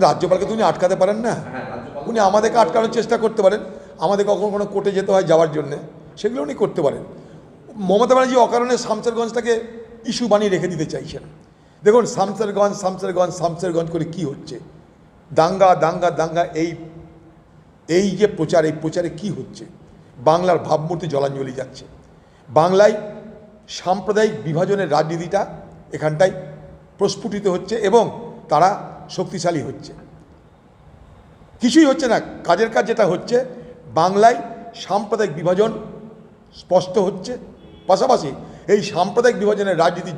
রাজ্যপালকে তো উনি আটকাতে পারেন না। হ্যাঁ উনি আমাদেরকে আটকানোর চেষ্টা করতে পারেন। আমাদের কখনো কোনো কোর্টে যেতে হয় যাওয়ার জন্যে। সেগুলো উনি করতে পারেন। মমতা ব্যানার্জি অকারণে শামসেরগঞ্জটাকে ইস্যু বানিয়ে রেখে দিতে চাইছেন। দেখুন শামসেরগঞ্জ শামসেরগঞ্জ শামসেরগঞ্জ করে কি হচ্ছে? দাঙ্গা দাঙ্গা দাঙ্গা এই এই যে প্রচার এই প্রচারে কি হচ্ছে? বাংলার ভাবমূর্তি জলাঞ্জলি যাচ্ছে। বাংলায় সাম্প্রদায়িক বিভাজনের রাজনীতিটা এখানটায় প্রস্ফুটিত হচ্ছে এবং তারা শক্তিশালী হচ্ছে। কিছুই হচ্ছে না, কাজের কাজ যেটা হচ্ছে, বাংলায় সাম্প্রদায়িক বিভাজন স্পষ্ট হচ্ছে। পাশাপাশি এই সাম্প্রদায়িক বিভাজনের রাজনীতির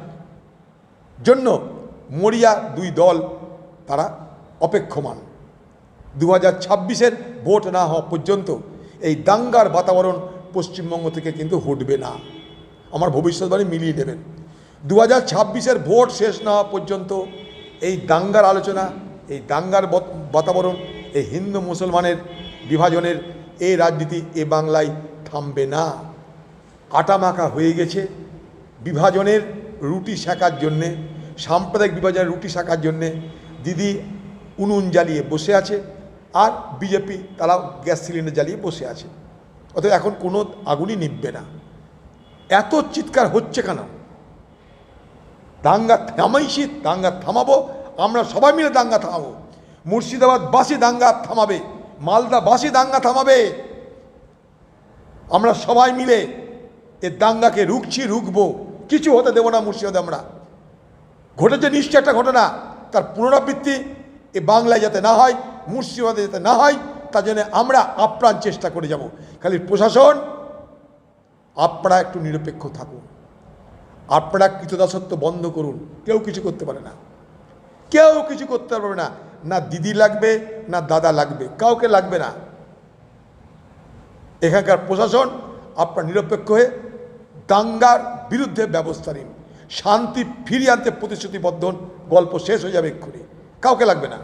জন্য মরিয়া দুই দল তারা অপেক্ষমান। দু হাজার ছাব্বিশের ভোট না হওয়া পর্যন্ত এই দাঙ্গার বাতাবরণ পশ্চিমবঙ্গ থেকে কিন্তু হটবে না। আমার ভবিষ্যৎবাণী মিলিয়ে দেবেন। দু হাজার ভোট শেষ না হওয়া পর্যন্ত এই দাঙ্গার আলোচনা, এই দাঙ্গার বত- বাতাবরণ, এই হিন্দু মুসলমানের বিভাজনের এই রাজনীতি এ বাংলায় থামবে না। আটামাখা হয়ে গেছে বিভাজনের রুটি শেখার জন্যে, সাম্প্রদায়িক বিভাজনের রুটি শেখার জন্যে দিদি উনুন জ্বালিয়ে বসে আছে আর বিজেপি তারা গ্যাস সিলিন্ডার জ্বালিয়ে বসে আছে। অতএব এখন কোনো আগুনই নিববে না। এত চিৎকার হচ্ছে কেন? দাঙ্গা থামাইছি, দাঙ্গা থামাবো, আমরা সবাই মিলে দাঙ্গা থামাবো। মুর্শিদাবাদ বাসী দাঙ্গা থামাবে, মালদা বাসী দাঙ্গা থামাবে। আমরা সবাই মিলে এ দাঙ্গাকে রুখছি, রুখবো, কিছু হতে দেবো না মুর্শিদাবাদে আমরা। ঘটেছে নিশ্চয় একটা ঘটনা, তার পুনরাবৃত্তি এ বাংলায় যাতে না হয়, মুর্শিদাবাদে যাতে না হয়, তার জন্য আমরা আপ্রাণ চেষ্টা করে যাব। খালি প্রশাসন, আপনারা একটু নিরপেক্ষ থাকুন। আপনারা কৃতদাসত্ব বন্ধ করুন। কেউ কিছু করতে পারে না। কেউ কিছু করতে পারবে না। না দিদি লাগবে, না দাদা লাগবে। কাউকে লাগবে না। এখানকার প্রশাসন, আপনার নিরপেক্ষ হয়ে দাঙ্গার বিরুদ্ধে ব্যবস্থা নিন। শান্তি ফিরিয়ে আনতে প্রতিশ্রুতিবদ্ধ গল্প শেষ হয়ে যাবে এক্ষুনি। কাউকে লাগবে না।